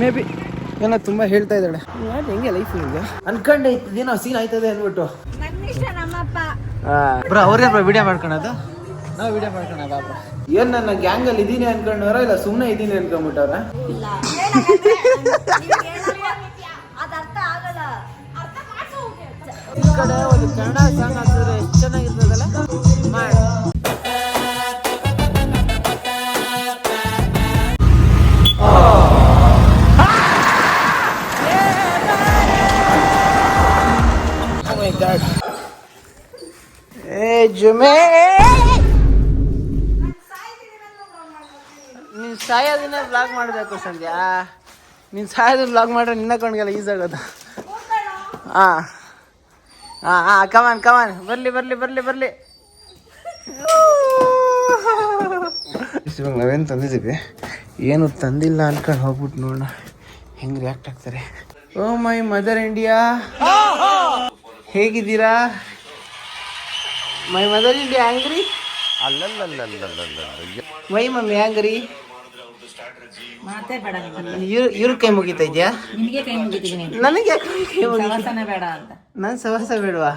May be ಏನೋ ತುಂಬ ಹೇಳ್ತಾ ಇದ್ದಾಳೆ. ಯಾಕೆ ಹೆಂಗೆ ಲೈಫ್ ನಿಮಗೆ ಅನ್ಕೊಂಡೆ ಏನೋ ಸೀನ್ ಆಯ್ತದೆ ಅಂದ್ಬಿಟ್ಟು. ನನ್ನಿಷ್ಟ ನಮ್ಮಪ್ಪ. ಬ್ರೋ ಅವ್ರಿಗೆ ವಿಡಿಯೋ ಮಾಡ್ಕೊಳೋದು? ನಾವು ವಿಡಿಯೋ ಮಾಡ್ಕೊಳೋದ ಬ್ರೋ? ಏನ್ ನನ್ನ ಗ್ಯಾಂಗ್ ಅಲ್ಲಿ ಇದೀನಿ ಅನ್ಕೊಂಡವ್ರ ಇಲ್ಲ ಸುಮ್ಮನೆ ಇದೀನಿ ಅನ್ಕೊಂಡ್ಬಿಟ್ಟವ್ರ ಈ ಕಡೆ ಒಂದು ಕನ್ನಡ ಸಾಂಗ್ ಹಾಕಿದ್ರೆ ಎಷ್ಟು ಚೆನ್ನಾಗಿರ್ತದಲ್ಲ? ಜುಮೆ. ನೀನು ಸಾಯೋದಿನ ಬ್ಲಾಗ್ ಮಾಡಬೇಕು ಸಂಧ್ಯಾ. ನೀನ್ ಸಾಯೋದು ಬ್ಲಾಗ್ ಮಾಡ್ರೆ ನಿನ್ನ ಕಣ್ಗೆಲ್ಲ ಈಸ್ ಆಗೋದು. ಹಾಂ ಹಾಂ ಹಾ ಕಮಾನ್ ಕಮಾನ್ ಬರ್ಲಿ ಬರ್ಲಿ ಬರ್ಲಿ ಬರ್ಲಿ. ಇವಾಗ ನಾವೇನು ತಂದಿದ್ದೀವಿ? ಏನು ತಂದಿಲ್ಲ ಅನ್ಕೊಂಡು ಹೋಗ್ಬಿಟ್ಟು ನೋಡೋಣ. ಹೆಂಗೆ ರಿಯಾಕ್ಟ್ ಆಗ್ತಾರೆ? Oh my mother India. ಹೇಗಿದ್ದೀರಾ? My mother hangry? Angry my mummy hangry? ಮಾತೇ ಬೇಡ ನಿಮ್ಗೆ. ಇವ್ರ ಕೈ ಮುಗಿತಾ ಇದೆಯಾ? ನಿನಗೆ ನಾನು ಸಹವಾಸ ಬೇಡವಾ?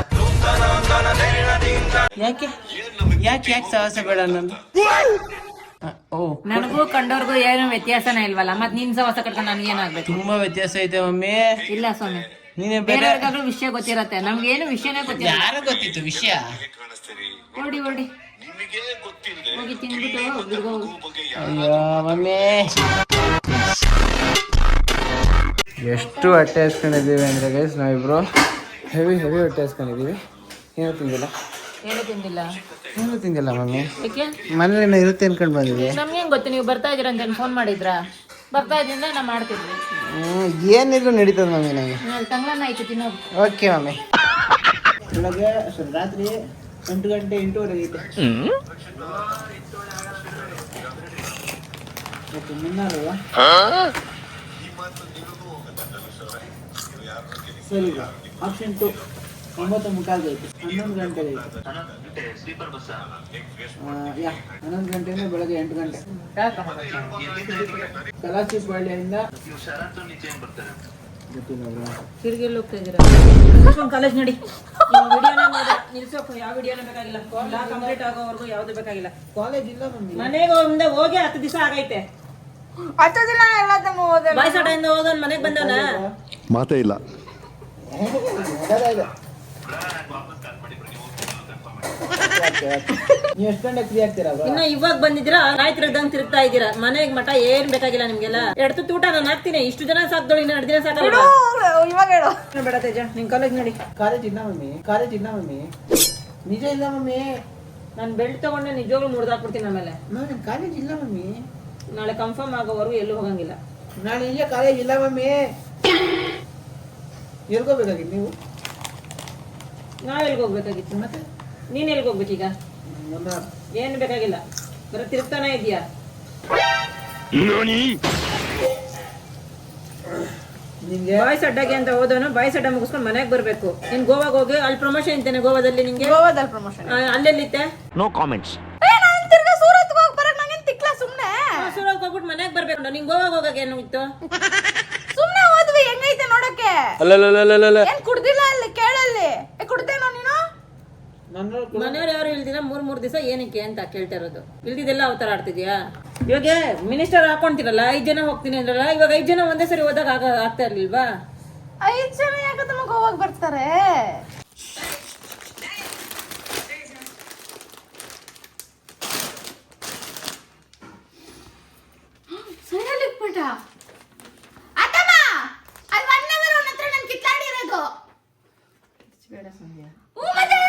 ಯಾಕೆ? ಯಾಕೆ ಯಾಕೆ ಸಹವಾಸ ಬೇಡ ನಂದು ನನಗೂ ಕಂಡವ್ರಿಗೂ ಏನು ವ್ಯತ್ಯಾಸನ ಇಲ್ವಲ್ಲ? ಮತ್ ನಿನ್ ಸವಾಸ ಕಟ್ಕೊಂಡು ನನ್ಗೆ ಏನಾಗ್ಬೇಕು ತುಂಬಾ ವ್ಯತ್ಯಾಸ ಐತೆ ಮಮ್ಮಿ ಇಲ್ಲ ಸ್ವಾಮಿ. ನೀನೇ ಬೇರೆ ಬೇರೆಯವ್ರಿಗಾದ್ರೂ ವಿಷಯ ಗೊತ್ತಿರತ್ತೆ. ನಮ್ಗೆ ಏನು ವಿಷಯನೇ ಗೊತ್ತಿಲ್ಲ. ಯಾರು ಗೊತ್ತಿತ್ತು ವಿಷಯ? ಹೊಡಿ ಹೊಡಿ ಹೋಗಿ ತಿನ್ಬಿಟ್ಟು ಒಬ್ರಿಗೂ ಹೋಗು. ಅಯ್ಯೋ ಮಮ್ಮಿ. ಎಷ್ಟು ಹೊಟ್ಟೆ ಹಸ್ಕೊಂಡಿದ್ದೀವಿ ಅಂದ್ರೆ ಗೈಸ್ ನಾವಿಬ್ರು ಹೆವಿ ಹೆವಿ ಹೊಟ್ಟೆ ಹಸ್ಕೊಂಡಿದ್ದೀವಿ. ಏನು ತಿಂದಿಲ್ಲ. ಏನು ತಿಂದಿಲ್ಲ. ಏನು ತಿಂದಿಲ್ಲ ಮಮ್ಮಿ. ಯಾಕೆ? ಮನೇಲಿ ಇರುತ್ತೆ ಅನ್ಕೊಂಡು ಬಂದಿದ್ವಿ ನಮ್ಗೇನ್ ಗೊತ್ತು? ನೀವು ಬರ್ತಾ ಇದೀರ ಅಂತ ಫೋನ್ ಮಾಡಿದ್ರ? ಬರ್ತಾ ಇದ್ರಿಂದ ನಾ ಮಾಡ್ತಿದ್ವಿ. ಹ್ಮ್, ಏನಿದ್ರು ನಡೀತದೆ ಮಮ್ಮಿ ನನಗೆ ನಾನು ತಂಗ್ಳನ್ನ ಆಯ್ತು ತಿನ್ನೋದು. Okay mummy. ಬೆಳಗ್ಗೆ sorry, ರಾತ್ರಿ ಎಂಟು ಗಂಟೆ ಎಂಟೂವರೆಗೆ ಐತೆ ಮತ್ತೆ ಮುನ್ನಾರು ಸರಿ ಆಪ್ಷನ್ ಟು ಒಂಬತ್ತು ಮುಕ್ಕಾಲ್ಗೆ ಐತೆ ಹನ್ನೊಂದು ಗಂಟೆ ಐತೆ ಯಾ ಹನ್ನೊಂದು ಗಂಟೆಯಿಂದ ಬೆಳಗ್ಗೆ ಎಂಟು ಗಂಟೆ. ತಿರ್ಗಿಲ್ಲಿ ಹೋಗ್ತಾ ಇದೀರ ಕಾಲೇಜ್ ನಡಿ. ನಿಲ್ಸೋಕು ಯಾವ ವಿಡಿಯೋನೇ ಬೇಕಾಗಿಲ್ಲ. ಕಂಪ್ಲೀಟ್ ಆಗೋವರೆಗೂ ಯಾವ್ದು ಬೇಕಾಗಿಲ್ಲ. ಕಾಲೇಜ್ ಇಲ್ಲ ಮನೆಗೆ ಮುಂದೆ ಹೋಗಿ ಹತ್ತು ದಿವಸ ಆಗೈತೆ. ಹತ್ತು ದಿನ ಎಲ್ಲ ತಮ್ಮ ಹೋದೆ ಬಾಯ್ಸಟಾಯಿಂದ ಹೋಗೋನ್ ಮನೆಗ್ ಬಂದವನ? ಮಾತೇ ಇಲ್ಲ. ನೀವು ಎಷ್ಟು ಗಂಟೆ ಫ್ರೀ ಆಗ್ತೀರಾ? ಇನ್ನ ಇವಾಗ ಬಂದಿದ್ದೀರಾ? ರಾಯ್ತಿರದಂಗ್ ತಿರುಗ್ದಂಗ್ ತಿರುಗ್ತಾ ಇದ್ದೀರಾ? ಮನೆಗ್ ಮಠ ಏನ್ ಬೇಕಾಗಿಲ್ಲ ನಿಮ್ಗೆಲ್ಲ? ಎಡ್ತು ಊಟ ನಾನು ಹಾಕ್ತೀನಿ. ಇಷ್ಟು ಜನ ಸಾಕ್ದೋಳಿ ಇನ್ನ ಎರಡು ದಿನ ಸಾಕಲ್ಲ. ಇವಾಗ ಹೇಳು. ಬೇಡ ತೇಜ ನಿನ್ ಕಾಲೇಜ್ ನೋಡಿ. ಕಾಲೇಜ್ ಇಲ್ಲ ಮಮ್ಮಿ? ಕಾಲೇಜ್ ಇಲ್ಲ ಮಮ್ಮಿ? ನಿಜ ಇಲ್ಲ ಮಮ್ಮಿ. ನಾನು ಬೆಲ್ಟ್ ತಗೊಂಡೆ ನಿಜವಾಗ್ಲೂ ಮುಡ್ದಾಕ್ಬಿಡ್ತೀನಿ ಆಮೇಲೆ. ನಾನು ಕಾಲೇಜ್ ಇಲ್ಲ ಮಮ್ಮಿ? ನಾಳೆ ಕನ್ಫರ್ಮ್ ಆಗೋವರೆಗೂ ಎಲ್ಲೂ ಹೋಗಂಗಿಲ್ಲ. ನಾಳೆ ಇಲ್ಲ ಕಾಲೇಜ್ ಇಲ್ಲ ಮಮ್ಮಿ. ಎಲ್ಕೋಬೇಕಾಗಿತ್ತು ನೀವು? ನಾವ್ ಎಲ್ಗ್ ಹೋಗ್ಬೇಕಾಗಿತ್ತು ಮತ್ತೆ? ನೀನ್ ಎಲ್ಗ್ ಹೋಗ್ಬೇಕೀಗ? ಏನು ಏನ್ ಬೇಕಾಗಿಲ್ಲ? ಬರೋ ತಿರುಗ್ತಾನೆ ಇದೆಯಾ ನಿಂಗೆ? ಬಾಯ್ಸ್ ಅಡ್ಡಾಗೆ ಅಂತ ಹೋದವನು ಬಾಯ್ಸ್ ಅಡ್ಡ ಮುಗಿಸ್ಕೊಂಡು ಮನೆಗೆ ಬರ್ಬೇಕು. ನೀನ್ ಗೋವಾಗ ಹೋಗಿ ಅಲ್ಲಿ ಪ್ರಮೋಷನ್ ಇತ್ತೇನೆ ಗೋವಾದಲ್ಲಿ ನಿಂಗೆ? ಗೋವಾದಲ್ಲಿ ಪ್ರಮೋಷನ್ ಅಲ್ಲೆಲ್ಲಿತ್ತೆ? ನೋ ನಾನು ತಿರ್ಗಾ ಸೂರತ್ ಹೋಗ್ಬಿಟ್ಟು ಮನೆಗೆ ಬರ್ಬೇಕು ನೀನ್ ಗೋವಾಗ ಹೋಗಕ್ಕೆ ಏನು ಇತ್ತು ಸುಮ್ನೆ ಹೋದ್ವಿ ಹೆಂಗೈತೆ ನೋಡಕ್ಕೆ ಅಲ್ಲಿ ಏ ಕುಡ್ದೇನೋ ನೀನು ನನ್ನ ಮನೆಯವ್ರು ಯಾರು ಇಲ್ದಿನ ಮೂರ್ ಮೂರ್ ದಿವಸ ಏನಕ್ಕೆ ಅಂತ ಕೇಳ್ತಾ ಇರೋದು. ಇಲ್ದಿದ್ದೆಲ್ಲ ಅವತಾರ ಆಡ್ತಿದ್ಯಾ? ಇವಾಗ ಮಿನಿಸ್ಟರ್ ಹಾಕೊಂತಿರಲ್ಲ ಐದ್ ಜನ ಹೋಗ್ತೀನಿ ಅಂದ್ರಲ್ಲ ಇವಾಗ ಐದ್ ಜನ ಒಂದೇ ಸರಿ ಹೋದಾಗ ಆಗ ಆಗ್ತಾ ಇರ್ಲಿಲ್ವಾ? ಐದ್ ಜನ ಯಾಕೆ ತಮ್ಮ ಗೋವಾಗ್ ಬರ್ತಾರೆ? ಬೇಡ ಸಂಧ್ಯಾ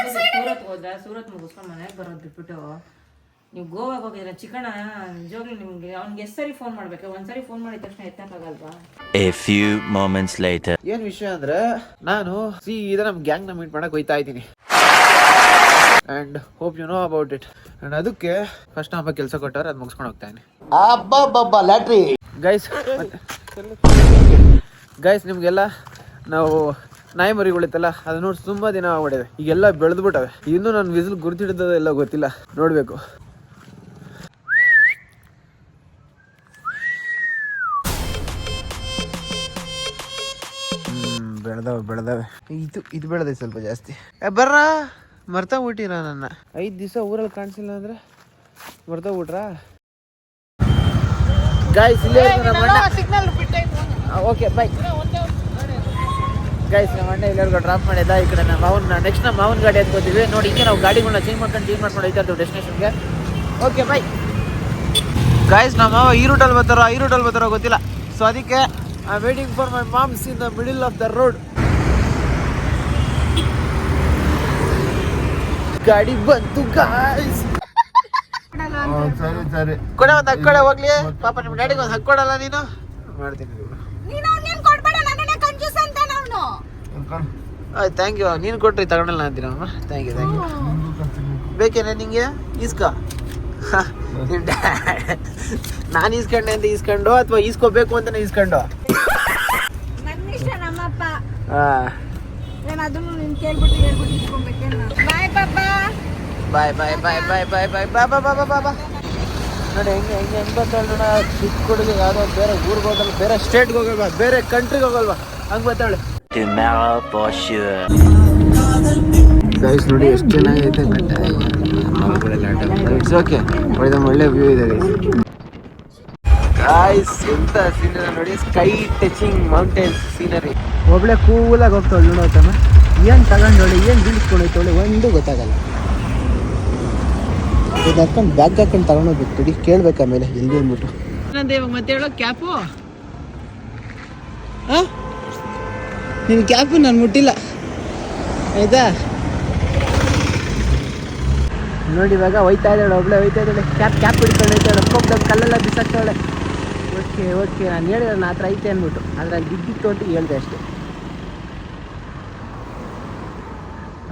ಸೂರತ್ ಹೋದ್ರ ಸೂರತ್ ಮುಗಿಸ್ಕೊಂಡು ಮನೆಗೆ ಬರೋದು ಬಿಟ್ಬಿಟ್ಟು ನೀವು ಗೋವಾಗ ಹೋಗಿದ್ರೆ ಚಿಕಣ ನಿಜವಾಗ್ಲೂ ನಿಮ್ಗೆ ಅವ್ನಿಗೆ ಎಷ್ಟು ಸರಿ ಫೋನ್ ಮಾಡ್ಬೇಕು? ಒಂದ್ಸರಿ ಫೋನ್ ಮಾಡಿದ ತಕ್ಷಣ ಎತ್ತಕ್ಕಾಗಲ್ವಾ? A few moments later. ಏನ್ ವಿಷಯ ಅಂದ್ರೆ ನಾನು ಸೀದಾ ನಮ್ ಗ್ಯಾಂಗ್ನ ಮೀಟ್ ಮಾಡಕ್ ಹೋಯ್ತಾ ಇದ್ದೀನಿ. And hope you know about it and ಅದಕ್ಕೆ ಫಸ್ಟ್ ಹಬ್ಬ ಕೆಲಸ ಕೊಟ್ಟವ್ರೆ ಅದು ಮುಗಿಸ್ಕೊಂಡು ಹೋಗ್ತಾ ಇದ್ದೀನಿ. ಗೈಸ್ ಗೈಸ್ ನಿಮ್ಗೆಲ್ಲ ನಾವು ನಾಯಿ ಮರಿಗಳಿತ್ತಲ್ಲ ಅದು ನೋಡಿ ತುಂಬಾ ದಿನ ಆಗ್ಬಿಟ್ಟಿದೆ. ಈಗೆಲ್ಲ ಬೆಳೆದ್ಬಿಟ್ಟವೆ. ಇನ್ನೂ ನನ್ನ ವಿಸಿಲ್ ಎಲ್ಲ ಗೊತ್ತಿಲ್ಲ. ನೋಡ್ಬೇಕು. ಬೆಳೆದವೆ ಬೆಳೆದವೆ. ಇದು ಇದು ಬೆಳೆದೆ ಸ್ವಲ್ಪ ಜಾಸ್ತಿ. ಬರ್ರ? ಮರ್ತಾ ಬಿಟ್ಟಿರ ನನ್ನ? ಐದು ದಿವಸ ಊರಲ್ಲಿ ಕಾಣಿಸಿಲ್ಲ ಅಂದ್ರೆ ಮರ್ತಾ ಬಿಟ್ರಾ ಗಾಯ್ಸ್ ಇಲ್ಲೇ ಓಕೆ ಬಾಯ್ ಗೈಸ್ ನಮ್ಮ ಅಣ್ಣ ಎಲ್ಲರಿಗೂ ಡ್ರಾಪ್ ಮಾಡಿದ್ದ ಈ ಕಡೆ ನಮ್ಮ ಮಾವನ್ ನೆಕ್ಸ್ಟ್ ನಮ್ಮ ಮಾವನ ಗಾಡಿ ಎತ್ಕೋತೀವಿ ನೋಡಿ ಹಿಂಗೆ ನಾವು ಗಾಡಿಗಳನ್ನ ಚೇಂಜ್ ಮಾಡ್ಕೊಂಡು ಚೇಂಜ್ ಮಾಡ್ಕೊಂಡು ಹೋಗ್ತಾ ಇರ್ತೀವಿ ಡೆಸ್ಟಿನೇಷನ್ಗೆ ಓಕೆ ಬಾಯ್ ಗೈಸ್ ನಮ್ಮ ಮಾವ ಈ ರೂಟಲ್ಲಿ ಬರ್ತಾರೋ ಈ ರೂಟಲ್ಲಿ ಬರ್ತಾರೋ ಗೊತ್ತಿಲ್ಲ. ಸೊ ಅದಕ್ಕೆ I waiting for my moms in the middle of the road ಗಾಡಿ ಬಂತು ಗಾಯ್ಸ್ ಸರಿ ಸರಿ. ಕೊಡ ಒಂದು ಹಕ್ಕೊಡೆ ಹೋಗ್ಲಿ. ಪಾಪ ನಿಮ್ಮ ಡ್ಯಾಡಿಗೆ ಒಂದು ಹಕ್ಕೊಡಲ್ಲ ನೀನು? ಮಾಡ್ತೀನಿ ಬಿಡು. ನೀನು ಅವ್ನಿಗೇನ್ ಕೊಡ್ಬೇಡ ನನ್ನನ್ನೇ ಕಂಜೂಸ್ ಅಂತ ಅವನು ಅನ್ಕೊಂಡು ಆಯ್ತು ಥ್ಯಾಂಕ್ ಯು ನೀನು ಕೊಟ್ರಿ ತಗೊಂಡಲ್ಲ ಅಂತೀನ ಅಮ್ಮ? ಥ್ಯಾಂಕ್ ಯು ಥ್ಯಾಂಕ್ ಯು ಬೇಕೇನೆ ನಿಂಗೆ? ಈಸ್ಕೋ. ನಿಮ್ಮ ಡ್ಯಾಡ್ ನಾನು ಈಸ್ಕೊಂಡೆ ಅಂತ ಈಸ್ಕೊಂಡು ಅಥವಾ ಈಸ್ಕೋಬೇಕು ಅಂತಲೇ ಈಸ್ಕೊಂಡು? ನನ್ನ ಇಷ್ಟ ನಮ್ಮಪ್ಪ. ಹಾ ನಾನು ಅದನ್ನು ನೀನು ಕೇಳ್ಬಿಟ್ಟು ಹೇಳ್ಬಿಟ್ಟು ಇಟ್ಕೊಬೇಕೇನು ಬಾಯ್ ಪಾಪ ಬಾಯ್ ಬಾಯ್ ಬಾಯ್ ಬಾಯ್ ಬಾಯ್ ಬಾ ಬಾ ಬಾ ಬಾ ಬಾ ಬಾ. ನೋಡಿ ಹೆಂಗೆ ಹೆಂಗೆ ಹೆಂಗೆ ಬರ್ತಾಳೆ ನೋಡ ಚಿಕ್ಕ ಹುಡುಗ ಯಾವುದೋ ಬೇರೆ ಊರಿಗೆ ಹೋಗಲ್ಲ ಬೇರೆ ಸ್ಟೇಟ್ಗೆ ಹೋಗಲ್ವಾ ಬೇರೆ ಕಂಟ್ರಿಗೆ ಹೋಗಲ್ವಾ? ಹಂಗೆ ಬರ್ತಾಳೆ Tomorrow for sure. ಗೈಸ್ ನೋಡಿ ಎಷ್ಟು ಚೆನ್ನಾಗೈತೆ ಬೆಟ್ಟ. ಇಟ್ಸ್ ಓಕೆ ಒಳ್ಳೆ ಒಳ್ಳೆ ವ್ಯೂ ಇದೆ ಗೈಸ್ ಎಂತ ಸೀನರಿ ನೋಡಿ ಸ್ಕೈ ಟಚಿಂಗ್ ಮೌಂಟೇನ್ಸ್ ಸೀನರಿ ಒಬ್ಳೆ ಕೂಲಾಗಿ ಹೋಗ್ತಾಳೆ ನೋಡೋತಮ್ಮ ಏನು ತಗೊಂಡೋಳಿ ಏನು ಬೀಳಿಸ್ಕೊಂಡೈತವಳೆ ಒಂದು ಗೊತ್ತಾಗಲ್ಲ. ಇದು ಹಾಕೊಂಡು ಬ್ಯಾಗ್ ಹಾಕೊಂಡು ತಗೊಂಡೋಗ್ಬೇಕು ಬಿಡಿ ಕೇಳ್ಬೇಕು ಆಮೇಲೆ ಎಲ್ಲಿ ಅಂದ್ಬಿಟ್ಟು. ಮತ್ತೆ ಹೇಳೋ ಕ್ಯಾಪು? ಹಾಂ? ನಿನ್ನ ಕ್ಯಾಪ್ ನಾನು ಮುಟ್ಟಿಲ್ಲ. ಆಯ್ತಾ? ನೋಡಿ ಇವಾಗ ಹೋಯ್ತಾ ಇದ್ದಾಳೆ, ಒಬ್ಳೆ ಹೋಯ್ತಾ ಇದ್ದಾಳೆ. ಕ್ಯಾಪ್ ಕ್ಯಾಪ್ ಹಿಡ್ಕೊಂಡು ಹೋಯ್ತಾಳೆ ಕಲ್ಲೆಲ್ಲ ಬಿಸಾಕ್ತಾಳೆ. Okay okay. ನಾನು ಹೇಳಿದ್ರೆ ನನ್ನ ಥರ ಐತೆ ಅಂದ್ಬಿಟ್ಟು. ಅದ್ರಲ್ಲಿ ಬಿದ್ದಿತ್ತು ಅಂತ ಹೇಳ್ದೆ ಅಷ್ಟೇ.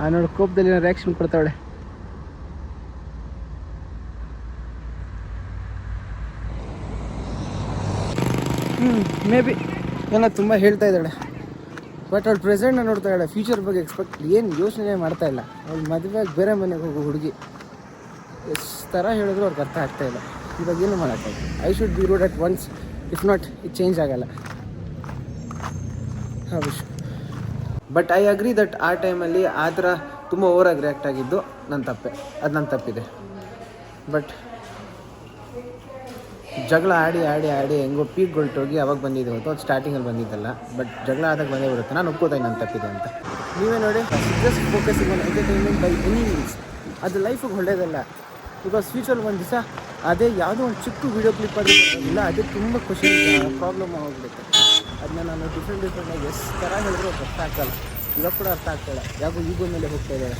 ಆ ನೋಡಿ, ಕೋಪದಲ್ಲಿ ರಿಯಾಕ್ಷನ್ ಕೊಡ್ತಾವಳೆ. ಹ್ಞೂ ಮೇ ಬಿ ಏನೋ ತುಂಬ ಹೇಳ್ತಾ ಇದ್ದಾಳೆ. ಬಟ್ ಅವ್ಳು ಪ್ರೆಸೆಂಟ್ನ ನೋಡ್ತಾ ಇದ್ದಾಳೆ. ಫ್ಯೂಚರ್ ಬಗ್ಗೆ ಎಕ್ಸ್ಪೆಕ್ಟ್ ಏನು ಯೋಚನೆ ಮಾಡ್ತಾ ಇಲ್ಲ. ಅವ್ಳು ಮದುವೆಗೆ ಬೇರೆ ಮನೆಗೆ ಹೋಗೋ ಹುಡುಗಿ. ಎಷ್ಟು ಥರ ಹೇಳಿದ್ರು ಅವ್ರಿಗೆ ಅರ್ಥ ಆಗ್ತಾ ಇಲ್ಲ. ಇವಾಗ ಏನು ಮಾಡೋಕ್ಕಾಗಲ್ಲ I should be rude at once if not ಇದು ಚೇಂಜ್ ಆಗಲ್ಲ. ಬಟ್ ಐ ಅಗ್ರಿ ದಟ್ ಆ ಟೈಮಲ್ಲಿ ಆ ಥರ ತುಂಬ ಓವರಾಗಿ ರಿಯಾಕ್ಟ್ ಆಗಿದ್ದು ನನ್ನ ತಪ್ಪೆ. ಅದು ನನ್ನ ತಪ್ಪಿದೆ. ಬಟ್ ಜಗಳ ಆಡಿ ಆಡಿ ಆಡಿ ಹೆಂಗೋ ಪೀಕ್ ಗೊಳ್ಟೋಗಿ ಅವಾಗ ಬಂದಿದ್ದು ಹೊತ್ತು ಅದು ಸ್ಟಾರ್ಟಿಂಗಲ್ಲಿ ಬಂದಿದ್ದಲ್ಲ. ಬಟ್ ಜಗಳ ಆದಾಗ ಬಂದೇ ಬರುತ್ತೆ. ನಾನು ಒಪ್ಕೋತಾ ನನ್ನ ತಪ್ಪಿದೆ ಅಂತ. ನೀವೇ ನೋಡಿ just focusing on entertainment by any means ಅದು ಲೈಫಿಗೆ ಒಳ್ಳೇದಲ್ಲ. ಬಿಕಾಸ್ ಫ್ಯೂಚರ್ ಒಂದು ದಿವಸ ಅದೇ ಯಾವುದೋ ಒಂದು ಚಿಕ್ಕ ವೀಡಿಯೋ ಕ್ಲಿಪ್ ಆಗಿಲ್ಲ ಇಲ್ಲ, ಅದೇ ತುಂಬ ಖುಷಿ ಪ್ರಾಬ್ಲಮ್ ಆಗಿಬಿಡುತ್ತೆ. ಅದನ್ನ ನಾನು ಡಿಫ್ರೆಂಟ್ ಡಿಫ್ರೆಂಟಾಗಿ ಎಷ್ಟು ಥರ ಹೇಳಿದ್ರು ಅದು ಅರ್ಥ ಆಗ್ತಲ್ಲ. ಇವಾಗ ಕೂಡ ಅರ್ಥ ಆಗ್ತಾಯಿಲ್ಲ ಯಾಕೋ ಈಗೋ ಮೇಲೆ ಹೋಗ್ತಾ ಇದ್ದಾರೆ.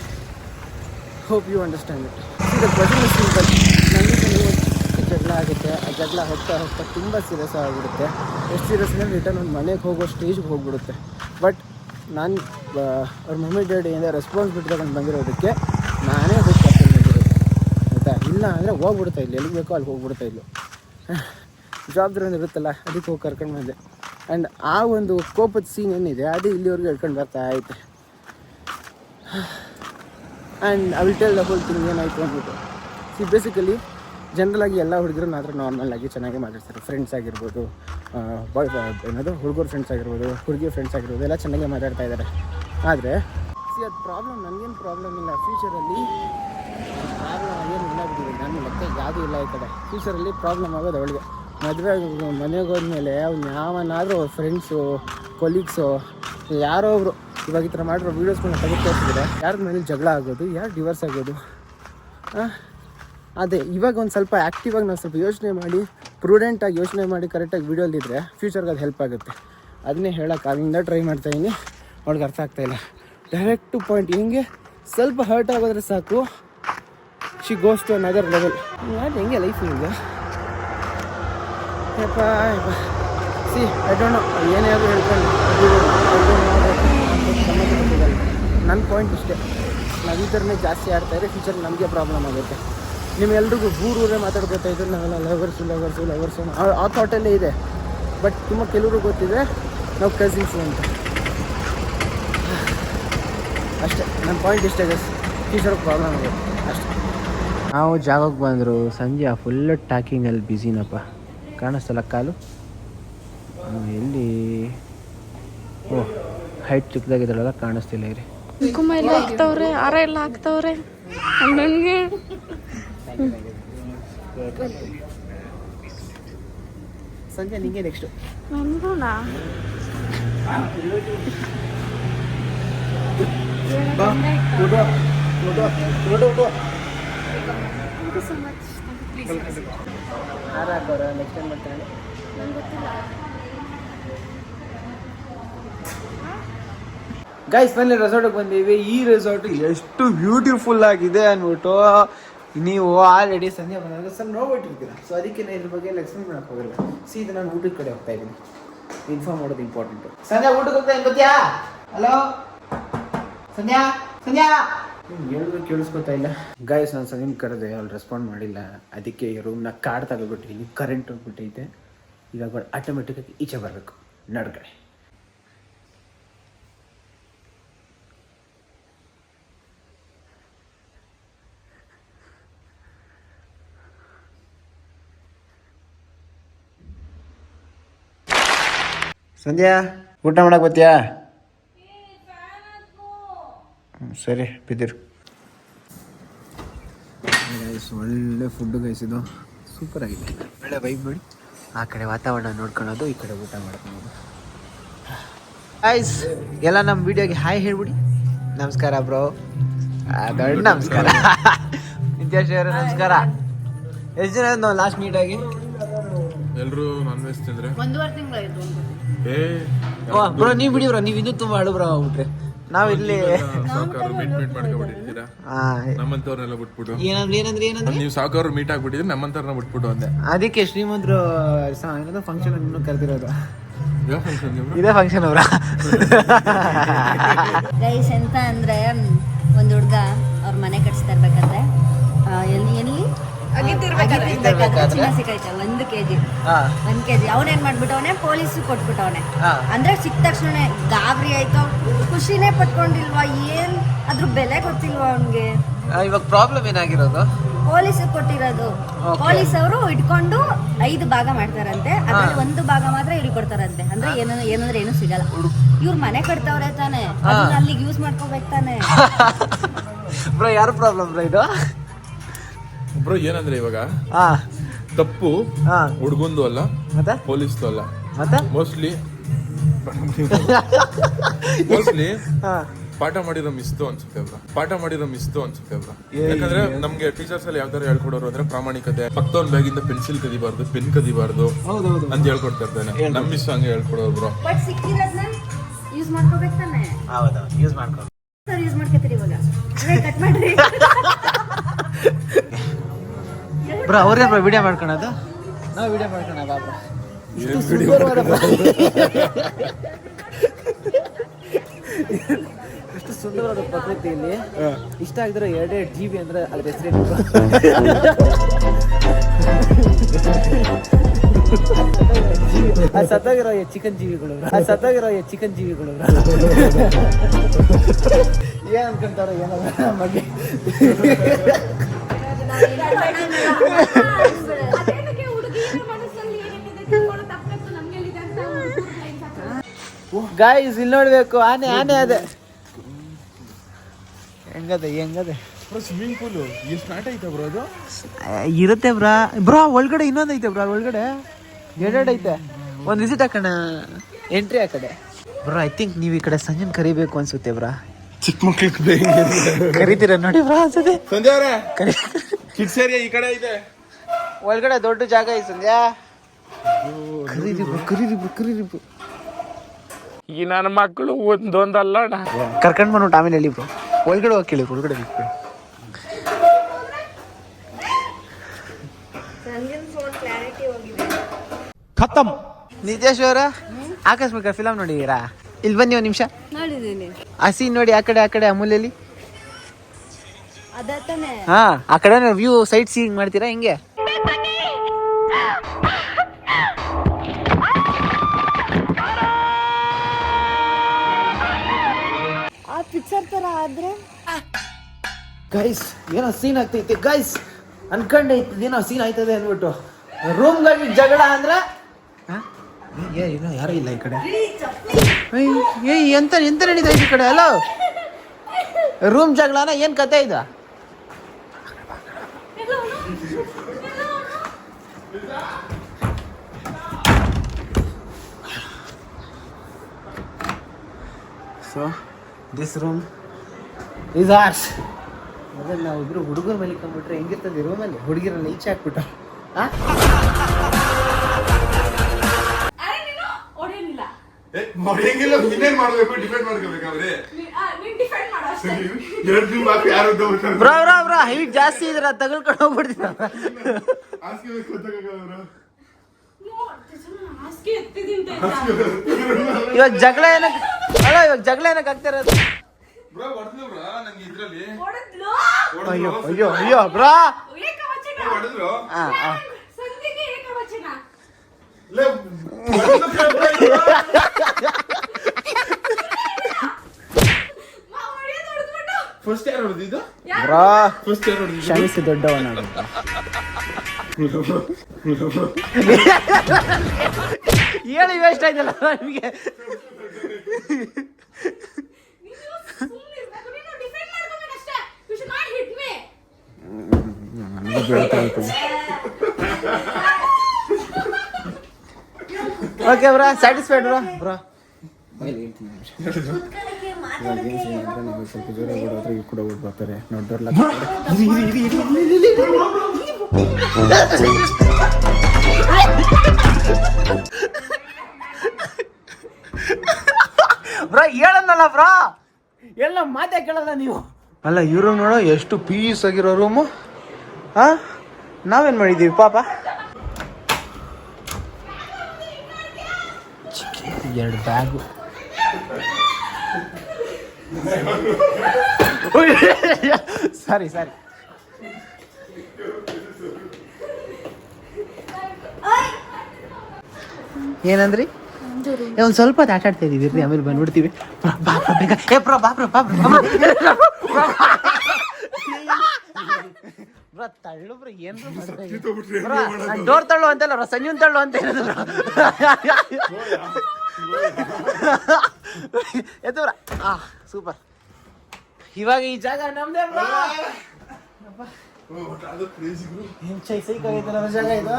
ಹೋಪ್ ಯು ಅಂಡರ್ಸ್ಟ್ಯಾಂಡ್ ಇಟ್ ಈಗ ಕ್ವಶನ್ ಸಿಂಪಲ್ ನನಗೆ ನೀವು ಚಿಕ್ಕ ಜಗಳ ಆಗುತ್ತೆ. ಆ ಜಗಳ ಹೋಗ್ತಾ ಹೋಗ್ತಾ ತುಂಬ ಸೀರಿಯಸ್ ಆಗಿಬಿಡುತ್ತೆ. ಎಷ್ಟು ಸೀರಿಯಸ್ ಅಂದರೆ ರಿಟರ್ನ್ ಒಂದು ಮನೆಗೆ ಹೋಗೋ ಸ್ಟೇಜ್ಗೆ ಹೋಗ್ಬಿಡುತ್ತೆ. ಬಟ್ ನಾನು ಅವ್ರ ಮಮ್ಮಿ ಡ್ಯಾಡಿಯಿಂದ ರೆಸ್ಪಾನ್ಸಿಬಿಲಿಟಿ ತಗೊಂಡು ಬಂದಿರೋದಕ್ಕೆ ನಾನೇ ಹೋಗಿ ಆಯಿತಾ? ಇಲ್ಲ ಅಂದರೆ ಹೋಗ್ಬಿಡ್ತಾ ಇಲ್ಲ. ಎಲ್ಲಿಗೆ ಬೇಕೋ ಅಲ್ಲಿ ಹೋಗ್ಬಿಡ್ತಾ ಇಲ್ಲ. ಜವಾಬ್ದಾರಿ ಇರುತ್ತಲ್ಲ, ಅದಕ್ಕೆ ಹೋಗಿ ಕರ್ಕೊಂಡು ಬಂದೆ. ಆ್ಯಂಡ್ ಆ ಒಂದು ಕೋಪದ ಸೀನ್ ಏನಿದೆ, ಅದು ಇಲ್ಲಿವರೆಗೂ ಹೇಳ್ಕೊಂಡು ಬರ್ತಾ ಐತೆ. And I will tell the whole thing ಏನಾಯಿತು ಅಂದ್ಬಿಟ್ಟು. ಸಿ ಬೇಸಿಕಲಿ ಜನರಲಾಗಿ ಎಲ್ಲ ಹುಡುಗರು ಮಾತ್ರ ನಾರ್ಮಲ್ ಆಗಿ ಚೆನ್ನಾಗಿ ಮಾತಾಡ್ತಾರೆ ಫ್ರೆಂಡ್ಸ್ ಆಗಿರ್ಬೋದು ಬಾಯ್ ಏನದು, ಹುಡುಗರು ಫ್ರೆಂಡ್ಸ್ ಆಗಿರ್ಬೋದು, ಹುಡುಗಿ ಫ್ರೆಂಡ್ಸ್ ಆಗಿರ್ಬೋದು, ಎಲ್ಲ ಚೆನ್ನಾಗಿ ಮಾತಾಡ್ತಾ ಇದ್ದಾರೆ ಆದರೆ ಸಿ ಅದು ಪ್ರಾಬ್ಲಮ್ ನನಗೇನು ಪ್ರಾಬ್ಲಮ್ ಇಲ್ಲ. ಫ್ಯೂಚರಲ್ಲಿ ಪ್ರಾಬ್ಲಮ್ ಏನು ಇಲ್ಲ ಬಿಟ್ಟಿದೆ ನಾನು ಮತ್ತೆ ಯಾವುದೂ ಇಲ್ಲ ಈ ಕಡೆ. ಫ್ಯೂಚರಲ್ಲಿ ಪ್ರಾಬ್ಲಮ್ ಆಗೋದು ಅವಳಿಗೆ. ಮದುವೆ ಮನೆಗೆ ಹೋದ್ಮೇಲೆ ಅವ್ನು ಯಾವನಾದರೂ ಅವ್ರ ಫ್ರೆಂಡ್ಸು ಕೊಲೀಗ್ಸು ಯಾರೋ ಒಬ್ರು, ಇವಾಗ ಈ ಥರ ಮಾಡಿರೋ ವೀಡಿಯೋಸ್ಗಳನ್ನ ತೆಗೆದು ತೋರಿಸಿದ್ರೆ ಯಾರ ಮೇಲೆ ಜಗಳ ಆಗೋದು, ಯಾರು ಡಿವರ್ಸ್ ಆಗೋದು, ಆ? ಅದೇ, ಇವಾಗ ಒಂದು ಸ್ವಲ್ಪ ಆ್ಯಕ್ಟಿವಾಗಿ ನಾವು ಸ್ವಲ್ಪ ಯೋಚನೆ ಮಾಡಿ ಪ್ರೂಡೆಂಟಾಗಿ ಯೋಚನೆ ಮಾಡಿ ಕರೆಕ್ಟಾಗಿ ವೀಡಿಯೋಲಿದ್ದರೆ ಫ್ಯೂಚರ್ಗೆ ಅದು ಹೆಲ್ಪ್ ಆಗುತ್ತೆ. ಅದನ್ನೇ ಹೇಳೋಕೆ ಅಲ್ಲಿಂದ ಟ್ರೈ ಮಾಡ್ತಾಯಿದ್ದೀನಿ ಅವ್ಳಿಗೆ ಅರ್ಥ ಆಗ್ತಾಯಿಲ್ಲ ಡೈರೆಕ್ಟ್ ಟು ಪಾಯಿಂಟ್ ಹಿಂಗೆ ಸ್ವಲ್ಪ ಹರ್ಟ್ ಆಗೋದ್ರೆ ಸಾಕು. She goes to another level ಯಾರು ಹೆಂಗೆ ಲೈಫ್ ಈಗ ಸಿ ಐ ಡೋಂಟ್ ನೋ ಏನೇ ಆದರೂ ಹೇಳ್ಕೊಂಡು. ನನ್ನ ಪಾಯಿಂಟ್ ಇಷ್ಟೇ. ನಾವು ಈ ಥರನೇ ಜಾಸ್ತಿ ಆಡ್ತಾಯಿದ್ರೆ ಫ್ಯೂಚರ್ ನಮಗೆ ಪ್ರಾಬ್ಲಮ್ ಆಗುತ್ತೆ. ನಿಮ್ಮೆಲ್ರಿಗೂ ಊರೇ ಮಾತಾಡ್ಕೊತಾ ಇದ್ರು. ನಾವೆಲ್ಲ ಲವರ್ಸು ಲವರ್ಸು ಲವರ್ಸು ಆ ಥಾಟಲ್ಲೇ ಇದೆ. ಬಟ್ ತುಂಬ ಕೆಲವರು ಗೊತ್ತಿದೆ. ನಾವು ಕಸಿನ್ಸು ಅಂತ. ಅಷ್ಟೇ. ನನ್ನ ಪಾಯಿಂಟ್ ಇಷ್ಟೇ ಗಸ್ ಟೀಚರ್ ಪ್ರಾಬ್ಲಮ್ ಆಗುತ್ತೆ ಅಷ್ಟೇ. ನಾವು ಜಾಗಕ್ಕೆ ಬಂದರು. ಸಂಜೆ ಫುಲ್ ಟಾಕಿಂಗಲ್ಲಿ ಬ್ಯುಸಿನಪ್ಪ ಕಾಣಿಸ್ತಲ್ಲ ಕಾಲು. ಎಲ್ಲಿ? ಓಹ್ ಹೈಟ್ ಚಿಕ್ಕದಾಗಿದ್ದಾಳಲ್ಲ ಕಾಣಿಸ್ತಿಲ್ಲ ಇರಿ. ಕುಂಕುಮ ಎಲ್ಲ ಹಾಕ್ತವ್ರೆ ಹಾರ ಎಲ್ಲ ಹಾಕ್ತವ್ರೆ ನನಗೆ ಸಂಜೆ ನಿಂಗೆ ನೆಕ್ಸ್ಟು ನನ್ಗೂನಾ ಹಾರ ಹಾಕೋರ ನೆಕ್ಸ್ಟ್ ಟೈಮ್ ಗೈಸ್ ಮೇಲೆ ರೆಸಾರ್ಟಿಗೆ ಬಂದೀವಿ. ಈ ರೆಸಾರ್ಟ್ ಎಷ್ಟು ಬ್ಯೂಟಿಫುಲ್ ಆಗಿದೆ ಅಂದ್ಬಿಟ್ಟು ನೀವು ಆಲ್ರೆಡಿ ಸಂಜೆ ಬಂದಾಗ ಸ್ವಲ್ಪ ನೋಡ್ಬಿಟ್ಟಿರ್ತೀರ ಸೊ ಅದಕ್ಕೆ ನಾನು ಇದ್ರ ಬಗ್ಗೆ ಎಲ್ಲ ಎಕ್ಸ್ಪ್ಲೇನ್ ಮಾಡಕ್ ಹೋಗಲ್ಲ ಸೀದಾ ನಾನು ಊಟದ ಕಡೆ ಹೋಗ್ತಾ ಇದ್ದೀನಿ. ಇನ್ಫಾರ್ಮ್ ಮಾಡೋದು ಇಂಪಾರ್ಟೆಂಟ್ ಸಂಧ್ಯಾ, ಊಟಕ್ಕೆ ಹೋಗ್ತಾ ಇದ್ದೀನಿ ಗೊತ್ತಾ ಹಲೋ ಸಂಧ್ಯಾ? ಸಂಧ್ಯಾ? ಹೇಳಿದ್ರು ಕೇಳಿಸ್ಕೊತಾ ಇಲ್ಲ. ಗಾಯಸ್ ನಾನು ಸಂಜೆ ಕರೆದೆ, ಅವ್ಳು ರೆಸ್ಪಾಂಡ್ ಮಾಡಿಲ್ಲ. ಅದಕ್ಕೆ ಈ ರೂಮ್ನ ಕಾರ್ಡ್ ತಗೊಬಿಟ್ಟಿದ್ದೀನಿ ಕರೆಂಟ್ ಹೋಗ್ಬಿಟ್ಟೈತೆ ಇವಾಗ ಆಟೋಮೆಟಿಕಾಗಿ ಈಚೆ ಬರಬೇಕು. ನಡ್ಗಡೆ ಸಂಧ್ಯಾ ಊಟ ಮಾಡಕ್ ಬತ್ತೀಯಾ? ಸರಿ ಬಿದ್ದಿರು. ಒಳ್ಳೆ ಫುಡ್ ಕಾಯಿಸಿದ್ದು ಇದು. ಸೂಪರ್ ಆಗಿದೆ. ಒಳ್ಳೆ ವೈಬ್ ನೋಡಿ. ಆ ಕಡೆ ವಾತಾವರಣ ನೋಡ್ಕೊಳ್ಳೋದು ಈ ಕಡೆ ಊಟ ಮಾಡ್ಕೊಳ್ಳೋದು. ಐಸ್ ಎಲ್ಲ ನಮ್ಮ ವಿಡಿಯೋಗೆ ಹಾಯ್ ಹೇಳ್ಬಿಡಿ. ನಮಸ್ಕಾರ ಬ್ರೋ. ದೊಡ್ಡ ನಮಸ್ಕಾರ. ನಿತ್ಯಾಶ್ ಅವರೇ ನಮಸ್ಕಾರ. ಎಷ್ಟು ಜನ ನಾವು ಲಾಸ್ಟ್ ಮೀಟ್ ಆಗಿ? ಎಲ್ರು ನಾನ್ ವೆಜ್ ತಿಂದ್ರೆ? ಒಂದೂವರೆ ತಿಂಗಳಾಯ್ತು. ಬ್ರೋ ನೀವು ಬಿಡಿ ಬ್ರೋ ನೀವು ಇನ್ನೂ ತುಂಬಾ ಹಳು ಬ್ರೋ ಆಗ್ಬಿಟ್ರೆ. ನಾವ್ ಇಲ್ಲಿ ಸಾವುಕಾರ ಮೀಟ್ ಮೀಟ್ ಮಾಡ್ಕೊಬಿಟ್ಟಿರ್ತೀರಾ ಆ, ನಮ್ಮಂತವ್ರನ್ನೆಲ್ಲ ಬಿಟ್ಬಿಟ್ಟು ಏನಂದ್ರೆ ಏನಂದ್ರೆ ಏನಂದ್ರೆ? ನೀವು ಸಾವುಕಾರ ಮೀಟ್ ಆಗ್ಬಿಟ್ಟಿದ್ರೆ ನಮ್ಮಂತವ್ರನ್ನ ಬಿಟ್ಬಿಟ್ಟು ಅಂದೆ. ಅದಕ್ಕೆ ಶ್ರೀಮಂತರು ಸ- ಏನದು ಫಂಕ್ಷನ್ ಇನ್ನೂ ಕರೆದಿರೋದು? ಯಾವ ಫಂಕ್ಷನ್ ನಿಮ್ದು ಇದೇ ಫಂಕ್ಷನ್ ಅವರ? ಗೈಸ್ ಎಂತ ಅಂದ್ರೆ ಒಂದು ಹುಡ್ಗ ಅವ್ರ ಮನೆ ಕಟ್ಸ್ತಾ ಒಂದು ಕೆಜಿ. ಒಂದ್ ಕೆಜಿ. ಅವನೇನ್ ಮಾಡ್ಬಿಟ್ಟವನೆ ಪೊಲೀಸ್ ಕೊಟ್ಬಿಟ್ಟವನೆ ಅಂದ್ರೆ ಸಿಕ್ಕ ತಕ್ಷಣ ಗಾಬರಿ ಆಯ್ತು. ಖುಷಿನೇ ಪಟ್ಕೊಂಡಿಲ್ವಾ? ಏನ್? ಅದ್ರ ಬೆಲೆ ಗೊತ್ತಿಲ್ವಾ ಅವನ್ಗೆ? ಇವಾಗ ಪ್ರಾಬ್ಲಮ್ ಏನಾಗಿರೋದು? ಪೊಲೀಸ್ ಕೊಟ್ಟಿರೋದು. ಪೊಲೀಸ್ ಅವರು ಇಟ್ಕೊಂಡು ಐದು ಭಾಗ ಮಾಡ್ತಾರಂತೆ. ಅದ್ರಲ್ಲಿ ಒಂದು ಭಾಗ ಮಾತ್ರ ಇವ್ರಿಗೆ ಕೊಡ್ತಾರಂತೆ. ಅಂದ್ರೆ ಏನೋ ಏನಂದ್ರೆ ಏನು ಸಿಗಲ್ಲ. ಇವ್ರ ಮನೆ ಕಟ್ತವ್ರೆ ತಾನೆ. ಅದನ್ನ ಅಲ್ಲಿಗೆ ಯೂಸ್ ಮಾಡ್ಕೋಬೇಕು ತಾನೆ. ಬ್ರೋ ಯಾರು ಪ್ರಾಬ್ಲಮ್ ಬ್ರೋ ಇದು? ಬ್ರೋ ಏನಂದ್ರೆ ಇವಾಗ? ಹಾ ತಪ್ಪು ಹಾ ಹುಡ್ಗುಂದು ಅಲ್ಲ ಮತ್ತೆ? ಪೊಲೀಸ್ದು ಅಲ್ಲ. ಮತ್ತೆ? ಮೋಸ್ಟ್ಲಿ ಮೋಸ್ಟ್ಲಿ ಹಾ ಪಾಠ ಮಾಡಿರೋ ಮಿಸ್ತು ಅನ್ಸುತ್ತೆ ಅವ್ರ ಪಾಠ ಮಾಡಿರೋ ಮಿಸ್ತು ಅನ್ಸುತ್ತೆ ಅವ್ರ ಯಾಕಂದ್ರೆ ನಮ್ಗೆ ಟೀಚರ್ಸ್ ಅಲ್ಲಿ ಯಾವ ತರ ಹೇಳ್ಕೊಡೋರು ಅಂದ್ರೆ ಪ್ರಾಮಾಣಿಕತೆ ಪಕ್ಕದವ್ನ ಬ್ಯಾಗಿಂದ ಪೆನ್ಸಿಲ್ ಕದಿಬಾರ್ದು ಪೆನ್ ಕದಿಬಾರ್ದು ಅಂತ ಹೇಳ್ಕೊಡ್ತಾ ಇರ್ತಾನೆ. ನಮ್ ಮಿಸ್ ಹಂಗೆ ಹೇಳ್ಕೊಡೋರು ಬ್ರೋ. ಬಟ್ ಸಿಕ್ಕಿರೋದ್ನ ಯೂಸ್ ಮಾಡ್ಕೋಬೇಕು ತಾನೆ? ಹೌದೌದು ಯೂಸ್ ಮಾಡ್ಕೋ ಸರ್ ಯೂಸ್ ಮಾಡ್ಕೋತೀರಿ ಇವಾಗ. ಕಟ್ ಮಾಡ್ರಿ. ಬ್ರೋ ಅವ್ರಿಗೆ ಬ್ರೋ ವಿಡಿಯೋ ಮಾಡ್ಕೊಳೋದು? ನಾವು ವಿಡಿಯೋ ಮಾಡ್ಕೊಳ ಬಾ ಬ್ರೋ. ಇಷ್ಟು ಸುಂದರವಾದ ಇಷ್ಟು ಸುಂದರವಾದ ಪ್ರಕೃತಿಯಲ್ಲಿ ಇಷ್ಟ ಆಗಿದ್ರೆ ಎರಡೇ ಜಿ ಬಿ ಅಂದ್ರೆ ಅದ್ರ ಹೆಸರೇನು ಸತ್ತಾಗಿರೋ ಚಿಕನ್ ಜೀವಿಗಳು ಸತ್ತಾಗಿರೋ ಚಿಕನ್ ಜೀವಿಗಳು ಏನ್ ಅನ್ಕೊಂತಾರೋ ಏನೋ ಬಗ್ಗೆ? ಗಾಯ್ಸ್ ಇಲ್ಲಿ ನೋಡ್ಬೇಕು. ಆನೆ ಆನೆ ಅದೇ. ಹೆಂಗದೆ ಹೆಂಗದೆ? ಸ್ವಿಮ್ಮಿಂಗ್ ಪೂಲ್ ಇಲ್ಲಿ ಸ್ಟಾರ್ಟ್ ಐತೆ ಬ್ರೋ ಅದು? ಇರುತ್ತೆ ಬ್ರಾ. ಬ್ರಾ ಒಳಗಡೆ ಇನ್ನೊಂದು ಐತೆ ಬ್ರಾ ಒಳಗಡೆ. ಎರಡೆರಡು ಐತೆ. ಒಂದು ವಿಸಿಟ್ ಹಾಕೋಣ. ಎಂಟ್ರಿ ಆ ಕಡೆ. ಬ್ರೋ ಐ ಥಿಂಕ್ ನೀವು ಈ ಕಡೆ ಸಂಜನ್ ಕರಿಬೇಕು ಅನ್ಸುತ್ತೆ ಬ್ರಾ. ಚಿಕ್ಕ ಮಕ್ಳಿಗೆ ಕರಿತೀರ ನೋಡಿ ಬ್ರಾ ಅನ್ಸುತ್ತೆ. ಸಂಜೆ ಕರಿ ಕಿಡ್ಸ್ ಏರಿಯಾ ಈ ಕಡೆ ಇದೆ. ಒಳಗಡೆ ದೊಡ್ಡ ಜಾಗ ಐತೆ ಸಂಧ್ಯಾ. ಕರೀರಿ ಕರೀರಿ ಕರೀರಿ ಈ ನನ್ನ ಮಕ್ಕಳು ಒಂದೊಂದಲ್ಲ ಕರ್ಕೊಂಡು ಬಂದು ಆಮೇಲೆ ಹೇಳಿ ಬ್ರೋ ಒಳಗಡೆ ಹೋಗಿ ಕೇಳಿ ಒಳಗಡೆ ಹೋಗಿ ಖತಮ್ ನಿತೇಶ್ವರ ಆಕಸ್ಮಿಕ ಫಿಲಮ್ ನೋಡಿದೀರಾ? ಇಲ್ಲಿ ಬನ್ನಿ ಒಂದು ನಿಮಿಷ. ನೋಡಿದೀನಿ ಆ ಸೀನ್ ನೋಡಿ ಆ ಕಡೆ ಆ ಕಡೆ ಅಮೂಲ್ಯಲಿ. ಅದ ತಾನೆ ಹಾ ಆ ಕಡೆ ವ್ಯೂ ಸೈಟ್ ಸೀಯಿಂಗ್ ಮಾಡ್ತೀರಾ ಹಿಂಗೆ? ಆ ಪಿಕ್ಚರ್ ತರ ಆದ್ರೆ? ಗೈಸ್ ಏನೋ ಸೀನ್ ಆಗ್ತೈತಿ. ಗೈಸ್ ಅನ್ಕೊಂಡೆ ಏನೋ ಸೀನ್ ಆಯ್ತದೆ ಅಂದ್ಬಿಟ್ಟು. ರೂಮ್ಗಾಗಿ ಜಗಳ ಅಂದ್ರೆ? ಏ ಇಲ್ಲ ಯಾರು ಇಲ್ಲ ಈ ಕಡೆ. ಏಯ್, ಏಯ್ ಎಂತ ಎಂತ ನಡೀತಾ ಇದೆ ಈ ಕಡೆ? ಹಲೋ ರೂಮ್ ಜಗಳನ ಏನ್ ಕತೆ ಇದು? So this room is ours ಮೊದಲು ನಾವು ಇಬ್ರು ಹುಡುಗರ ಕಂಬಿಟ್ರೆ ಹೆಂಗಿರ್ತದೆ ರೂಮಲ್ಲಿ ಹುಡುಗಿರನ್ನ ಈಚೆ ಹಾಕ್ಬಿಟ್ಟು. ಹಾಂ ಇನ್ನೇನ್ ಮಾಡ್ಬೇಕು? ಮಾಡ್ಕೋಬೇಕಾದ್ರೆ ಎರಡು ದಿನ ಯಾರು ಬ್ರೋ ಬ್ರೋ ಬ್ರೋ ಹೈಟ್ ಜಾಸ್ತಿ ಇದ್ರ ತಗಲ್ಕೊಂಡು ಹೋಗ್ಬಿಡ್ತೀನಿ? ಇವಾಗ ಜಗಳ ಏನಕ್ಕೆ ಅಲ್ಲ ಇವಾಗ ಜಗಳ ಏನಕ್ಕೆ ಆಗ್ತಿರೋದು? ಅಯ್ಯೋ ಅಯ್ಯೋ ಅಯ್ಯೋ ಬ್ರಾ. ಫಸ್ಟ್ ಯಾರು ಹೊಡೆದಿದ್ದು ಬ್ರೋ. ಫಸ್ಟ್ ಯಾರು ಹೊಡೆದಿದ್ದು ಕ್ಷಮಿಸಿ ದೊಡ್ಡವನ ಹೇಳಿ ವೇಸ್ಟ್ ಆಯ್ತಲ್ಲ ನಿಮಗೆ. ಓಕೆ ಬ್ರಾ ಸ್ಯಾಟಿಸ್ಫೈಡ್ ಬ್ರಾ ಬ್ರಾ ಸ್ವಲ್ಪ ಜೋರ ಓಡೋದ್ರೆ ಕೂಡ ಓಡ್ ಬರ್ತಾರೆ. ನೋಡ್ದವ್ರಲ್ಲ ಬ್ರೋ ಬ್ರಾ? ಎಲ್ಲ ಮಾತೇ ಕೇಳಲ್ಲ ನೀವು. ಅಲ್ಲ ಇವರು ನೋಡೋ ಎಷ್ಟು ಪೀಸ್ ಆಗಿರೋ ರೂಮು ಹಾ ನಾವೇನ್ ಮಾಡಿದೀವಿ ಪಾಪ? ಎರಡು ಬ್ಯಾಗು ಸರಿ ಸರಿ. ಏನಂದ್ರಿ? ಒಂದ್ ಸ್ವಲ್ಪ ಹೊತ್ತು ಆಟ ಆಡ್ತಾ ಇದೀವಿ ಆಮೇಲೆ ಬಂದ್ಬಿಡ್ತೀವಿ. ಏ ಬ್ರೋ ಬಾ ಬ್ರೋ ಬಾ ಬ್ರೋ ಬಾ. ಬ್ರೋ. ಬ್ರೋ ತಳ್ಳು ಬ್ರೋ ಏನ್ ಡೋರ್ ತಳ್ಳು ಅಂತಲ್ಲ ಬ್ರೋ ಸಂಜುನ್ ತಳ್ಳು ಅಂತ ಹೇಳಿದ್ರು. ಬ್ರೋ ಆ ಸೂಪರ್. ಇವಾಗ ಈ ಜಾಗ ನಮ್ದೇ ಬ್ರೋ. ಏನ್ ಚೈ ಸೈಕಾಗೈತಲ್ಲ ಜಾಗ ಇದು?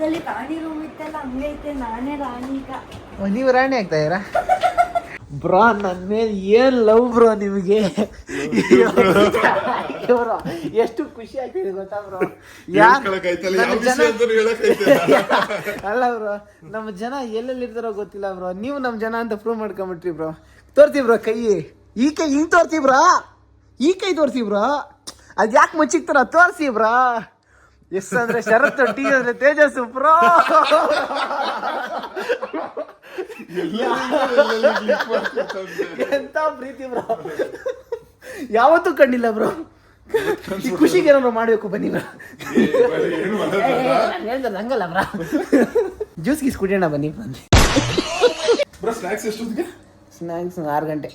ನಾವು ರಾಣಿ ರೂಮ್ ಇತ್ತಲ್ಲ ಹಂಗೈತೆ ನಾನೇ ರಾಣಿ ಈಗ. ಓ, ನೀವು ರಾಣಿ ಆಗ್ತಾ ಇದ್ದೀರಾ? ಬ್ರಾ ನನ್ನ ಮೇಲೆ ಏನ್ ಲವ್ ಬ್ರೋ ನಿಮಗೆ? ಬ್ರೋ ಎಷ್ಟು ಖುಷಿ ಆಗ್ತಿದೆ ಗೊತ್ತಾ ಬ್ರೋ. ಅಲ್ಲ ಬ್ರೋ ನಮ್ಮ ಜನ ಎಲ್ಲೆಲ್ಲಿ ಇರ್ತಾರೋ ಗೊತ್ತಿಲ್ಲ ಬ್ರೋ. ನೀವು ನಮ್ಮ ಜನ ಅಂತ ಪ್ರೂವ್ ಮಾಡ್ಕೊಂಬಿಟ್ರಿ ಬ್ರೋ. ತೋರ್ತಿ ಬ್ರೋ ಕೈ. ಈ ಕೈ ಹಿಂಗ್ ತೋರ್ತಿ ಬ್ರಾ. ಈ ಕೈ ತೋರ್ಸಿ ಬ್ರೋ. ಅದ್ ಯಾಕೆ ಮುಚ್ಚಿಕ್ತಾರ? ತೋರ್ಸಿ ಬ್ರೋ. ಎಸ್ ಅಂದ್ರೆ ಶರತ್ ಟಿ ಅಂದ್ರೆ ತೇಜಸ್ಸು ಪ್ರೋ ಎಂತ ಪ್ರೀತಿ ಬ್ರೋ. ಯಾವತ್ತೂ ಕಂಡಿಲ್ಲ ಬ್ರೋ. ಈ ಖುಷಿಗೆ ಏನಾದ್ರು ಮಾಡ್ಬೇಕು ಬನ್ನಿ ಬ್ರೋ. ಹೇಳ್ದಲ್ಲ ಹಂಗಲ್ಲ ಬ್ರಾ. ಜ್ಯೂಸ್ ಗೀಸ್ ಕುಡಿಯೋಣ ಬನ್ನಿ ಬನ್ನಿ. ಬ್ರೋ ಸ್ನಾಕ್ಸ್ ಎಷ್ಟೊತ್ತಿಗೆ? ಸ್ನ್ಯಾಕ್ಸ್ ಆರು ಗಂಟೆ.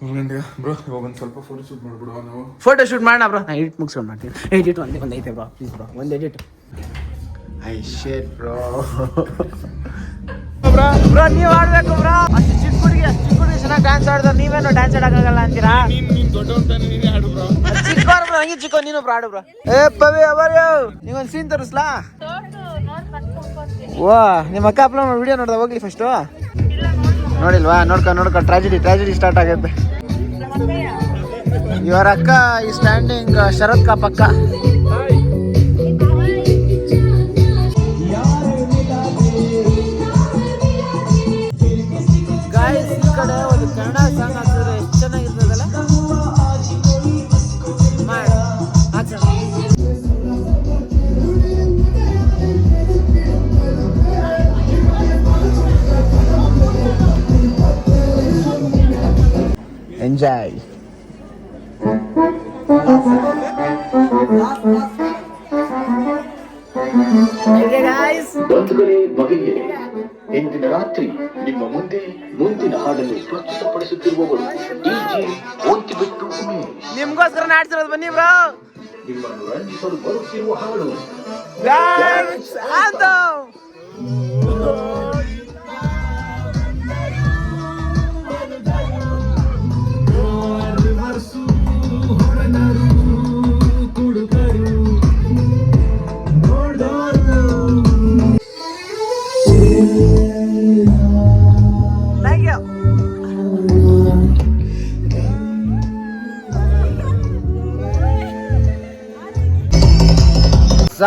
ಬ್ರೋ ಇವಾಗ ಒಂದು ಸ್ವಲ್ಪ ಫೋಟೋ ಶೂಟ್ ಮಾಡ್ಬಿಡುವ ನಾವು. ಫೋಟೋ ಶೂಟ್ ಮಾಡೋಣ ಬ್ರೋ. ನಾನು ಎಡಿಟ್ ಮುಗಿಸ್ಕೊಂಡು ಮಾಡ್ತೀನಿ. ಎಡಿಟ್ ಒಂದೇ ಒಂದು ಐತೆ ಬ್ರೋ ಪ್ಲೀಸ್ ಬ್ರೋ. ಒಂದು edit I hate bro. Bro bro ನೀವು ಆಡ್ಬೇಕು ಬ್ರೋ. ಅಷ್ಟು ಚಿಕ್ಕ ಹುಡುಗಿ ಅಷ್ಟು ಚಿಕ್ಕ ಹುಡುಗಿ ಚೆನ್ನಾಗಿ ಡ್ಯಾನ್ಸ್ ಆಡಿದ್ರೆ ನೀವೇನು ಡ್ಯಾನ್ಸ್ ಆಡೋಕ್ಕಾಗಲ್ಲ ಅಂತೀರಾ? ಚಿಕ್ಕವ್ರು ಬ್ರೋ ಹಂಗೆ ಚಿಕ್ಕ ನೀನು ಬ್ರೋ ಆಡು ಬ್ರೋ. ಏ ಪವಿ ಅವರ್ಯು ನೀವೊಂದು ಸೀನ್ ತೋರಿಸ್ಲಾ? ವಾ ನಿಮ್ಮ ಅಕ್ಕ ಅಪ್ಲೋಡ್ ಮಾಡಿ ವಿಡಿಯೋ ನೋಡ್ದೆ? ಹೋಗ್ಲಿ ಫಸ್ಟು ನೋಡಿಲ್ವಾ? ನೋಡ್ಕೊ ನೋಡ್ಕೊ. ಟ್ರಾಜಿಡಿ ಟ್ರಾಜಿಡಿ ಸ್ಟಾರ್ಟ್ ಆಗುತ್ತೆ ಇವರ ಅಕ್ಕ ಈ ಸ್ಟ್ಯಾಂಡಿಂಗ್ ಶರತ್ ಕಾ ಪಕ್ಕ. ಎಂಜಾಯ್ ಬಂಧುಗಳೇ ಬಗೆಗೆ ಇಂದಿನ ರಾತ್ರಿ ನಿಮ್ಮ ಮುಂದೆ ಮುಂದಿನ ಹಾಡನ್ನು ಪ್ರಸ್ತುತಪಡಿಸುತ್ತಿರುವವರು ಡಿಜೆ ಬಿಟ್ಟು ನಿಮ್ಗೋಸ್ಕರ ನಾಡ್ತಿರೋದು ಬನ್ನಿ ಬ್ರೋ. ನಿಮ್ಮನ್ನು ರಂಜಿಸಲು ಬರುತ್ತಿರುವ ಹಾಡು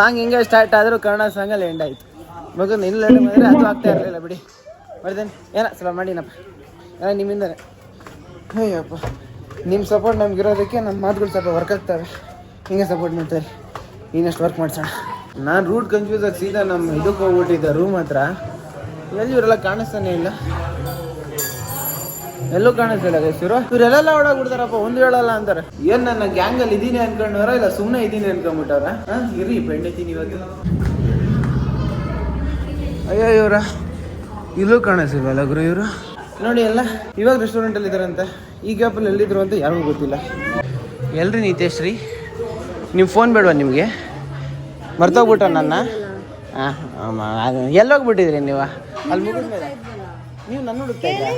ಸಾಂಗ್ ಹಿಂಗೆ ಸ್ಟಾರ್ಟ್ ಆದರೂ ಕನ್ನಡ ಸಾಂಗಲ್ಲಿ ಎಂಡ್ ಆಯ್ತು. ಮಗು ನಿಲ್ಲ ಮಾಡಿದ್ರೆ ಅದು ಆಗ್ತಾ ಇರಲಿಲ್ಲ ಬಿಡಿ. ಬರ್ದೇನೆ. ಏನ ಸಲ ಮಾಡಿನಪ್ಪ. ಏನ ನಿಮ್ಮಿಂದ. ಅಯ್ಯಪ್ಪ. ನಿಮ್ಮ ಸಪೋರ್ಟ್ ನಮ್ಗಿರೋದಕ್ಕೆ ನಮ್ಮ ಮಾತುಗಳು ಸ್ವಲ್ಪ ವರ್ಕ್ ಆಗ್ತವೆ. ಹಿಂಗೆ ಸಪೋರ್ಟ್ ಮಾಡ್ತಾರೆ. ಇನ್ನಷ್ಟು ವರ್ಕ್ ಮಾಡ್ಸೋಣ. ನಾನು ರೂಟ್ ಕನ್ಫ್ಯೂಸ್ ಆಗಿ ಸೀದಾ ನಮ್ಮ ಇದಕ್ಕೆ ಹೋಗ್ಬಿಟ್ಟಿದ್ದೆ ರೂಮ್ ಹತ್ರ. ಎಲ್ಲಿ ಇವರೆಲ್ಲ ಕಾಣಿಸ್ತಾನೆ ಇಲ್ಲ. ಎಲ್ಲೂ ಕಾಣಿಸ್ತಿಲ್ಲ ಗೈಸಿರು ಇವರು ಇವರೆಲ್ಲ ಓಡಾಗ್ಬಿಡ್ತಾರಪ್ಪ ಒಂದು ಹೇಳಲ್ಲ ಅಂತಾರೆ. ಏನ್ ನನ್ನ ಗ್ಯಾಂಗ್ ಅಲ್ಲಿ ಇದೀನಿ ಅನ್ಕೊಂಡವ್ರ ಇಲ್ಲ ಸುಮ್ಮನೆ ಇದೀನಿ ಅನ್ಕೊಂಡ್ಬಿಟ್ಟವ್ರ ಇರಿ ಬೆಣ್ಣೆತೀನಿ ಇವತ್ತು ಅಯ್ಯೋ ಇವ್ರ, ಇಲ್ಲೂ ಕಾಣಿಸಿಲ್ವಲ್ಲ ಗುರು ಇವರು? ನೋಡಿ ಎಲ್ಲ, ಇವಾಗ ರೆಸ್ಟೋರೆಂಟ್ ಅಲ್ಲಿ ಇದಾರಂತೆ ಈ ಗ್ಯಾಪಲ್ಲಿ ಎಲ್ಲಿದ್ರು ಅಂತ ಯಾರಿಗೂ ಗೊತ್ತಿಲ್ಲ. ಎಲ್ರಿ ನಿತೇಶ್ ರೀ ನಿಮ್ಮ ಫೋನ್ ಬೇಡವಾ ನಿಮಗೆ? ಮರ್ತೋಗ್ಬಿಟ್ಟ ನನ್ನ? ಎಲ್ಲೋಗ್ಬಿಟ್ಟಿದ್ರಿ ನೀವು? ಅಲ್ಲಿ ಮುಗಿದ್ಮೇಲೆ? ನೀವು ನನ್ನ ಹುಡುಕ್ತಾ ಇದ್ದೀರಾ?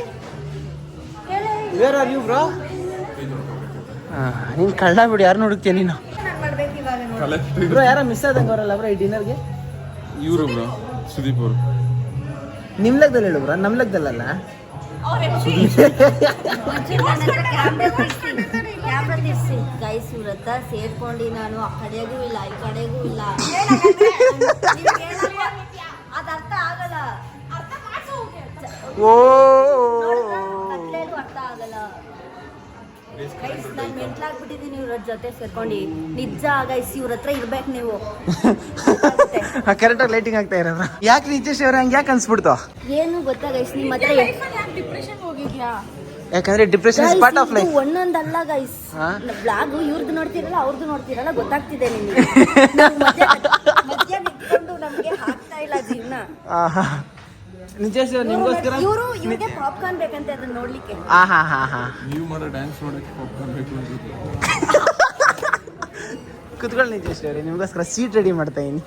ವೇರ್ ಆರ್ ಯು ಬ್ರೋ ನೀನು ಕಳ್ಳ ಬಿಡಿ ಯಾರು ಹುಡುಕ್ತೀಯ ನೀನು? ಬ್ರೋ ಯಾರೋ ಮಿಸ್ ಆದಂಗೆ ಅವರಲ್ಲ ಬ್ರೋ ಈ ಡಿನ್ನರ್ಗೆ ಇವರು ಬ್ರೋ ಸುದೀಪ್ ಅವರು. ನಿಮ್ಮ ಲೆಕ್ಕದಲ್ಲಿ ಹೇಳು ಬ್ರೋ ನಮ್ಮ ಲೆಕ್ಕದಲ್ಲಲ್ಲ ಗೈಸ್ ಸೇರ್ಕೊಂಡು ನಾನು ಆ ಕಡೆಗೂ ಇಲ್ಲ ಈ ಕಡೆಗೂ ಇಲ್ಲ. ಅದ ಅರ್ಥ ಆಗಲ್ಲ. ಓ ಕತ್ಲೇಲು ಅರ್ಥ ಆಗಲ್ಲ ಗೈಸ್ ನಾನು ಮೆಂಟ್ಲಾಗ್ಬಿಟ್ಟಿದ್ದೀನಿ ಇವ್ರ ಜೊತೆ ಸೇರ್ಕೊಂಡು. ನಿಜ ಗೈಸ್ ಇವ್ರ ಹತ್ರ ಇರ್ಬೇಕು ನೀವು. ಕರೆಕ್ಟಾಗಿ ಲೈಟಿಂಗ್ ಆಗ್ತಾ ಇರೋದು. ಯಾಕೆ ನಿಜ ಅವ್ರ ಹಂಗೆ ಯಾಕೆ ಅನ್ಸ್ಬಿಡ್ತು? ಏನು ಗೊತ್ತಾ ಗೈಸ್ ನಿಮ್ಮ ಹತ್ರ ಡಿಪ್ರೆಷನ್ ಹೋಗಿದ್ಯಾ? ಯಾಕಂದ್ರೆ depression is part of life ಒಂದೊಂದಲ್ಲ guys? Blog ಇವ್ರದ್ದು ನೋಡ್ತಿರಲ್ಲ ಅವ್ರದ್ದು ನೋಡ್ತಿರಲ್ಲ ಗೊತ್ತಾಗ್ತಿದೆ ನಿಮಗೆ. ಮಧ್ಯ ನಿಂತ್ಕೊಂಡು ನಮ್ಗೆ ಹಾಕ್ತಾ ಇಲ್ಲ ಜೀವನ. ಅವ್ರು ನಿಮಗೋಸ್ಕರ? ಇವರು ಇವ್ರಿಗೆ ಪಾಪ್ಕಾರ್ನ್ ಬೇಕಂತೆ ಅದನ್ನ ನೋಡ್ಲಿಕ್ಕೆ. ಹಾ ಹಾ ಹಾ ಹಾ. ನೀವು ಮಾಡೋ ಡ್ಯಾನ್ಸ್ ನೋಡಕ್ಕೆ ಪಾಪ್ಕಾರ್ನ್ ಬೇಕು ಅಂತ ಕುತ್ಕೊಳ್ಳಿ ನಿಜೇಶ್ ಅವ್ರೆ ನಿಮಗೋಸ್ಕರ ಸೀಟ್ ರೆಡಿ ಮಾಡ್ತಾ ಇದೀನಿ.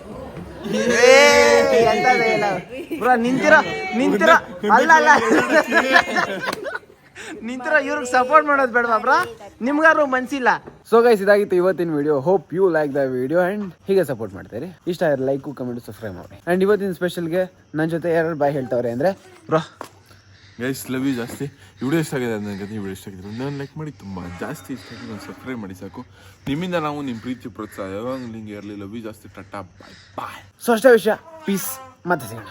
ಬ್ರೋ ನಿಂತಿರೋ ನಿಂತಿರೋ ಅಲ್ಲ ಅಲ್ಲ. ನಿಂತಿರೋ ಇವ್ರಿಗೆ ಸಪೋರ್ಟ್ ಮಾಡೋದು ಬೇಡವಾ ಬ್ರೋ? ನಿಮ್ಗಾರು ಮನ್ಸಿಲ್ಲ. ಸೊ ಗೈಸ್ ಇದಾಗಿತ್ತು ಇವತ್ತಿನ video hope you like the video and ಹೀಗೆ ಸಪೋರ್ಟ್ ಮಾಡ್ತೀರಿ ಇಷ್ಟ ಆದ್ರೆ ಲೈಕು ಕಮೆಂಟ್ ಸಬ್ಸ್ಕ್ರೈಬ್ ಮಾಡಿ. ಅಂಡ್ ಇವತ್ತಿನ ಸ್ಪೆಷಲ್ಗೆ ನನ್ನ ಜೊತೆ ಯಾರು ಬಾಯ್ ಹೇಳ್ತಾವ್ರೆ ಅಂದ್ರೆ ಬ್ರೋ ಗೈಸ್ ಲವ್ ಯು ಜಾಸ್ತಿ. ವಿಡಿಯೋ ಇಷ್ಟ ಆಗಿದೆ ನನಗೆ ವಿಡಿಯೋ ಇಷ್ಟ ಆಗಿದೆ ನಾನು ಲೈಕ್ ಮಾಡಿ. ತುಂಬ ಜಾಸ್ತಿ ಇಷ್ಟ ಆಗಿದೆ ನಾನು ಸಬ್ಸ್ಕ್ರೈಬ್ ಮಾಡಿ ಸಾಕು. ನಿಮ್ಮಿಂದ ನಾವು ನಿಮ್ಮ ಪ್ರೀತಿ ಪ್ರೋತ್ಸಾಹ ಯಾವಾಗ ನಿಂಗೆ ಇರಲಿ. ಲವ್ ಯು ಜಾಸ್ತಿ. ಟಟಾ ಬಾಯ್ ಬಾಯ್ ಸೊ ಅಷ್ಟೇ ವಿಷಯ. ಪೀಸ್ ಮತ್ತೆ ಸಿಗೋಣ.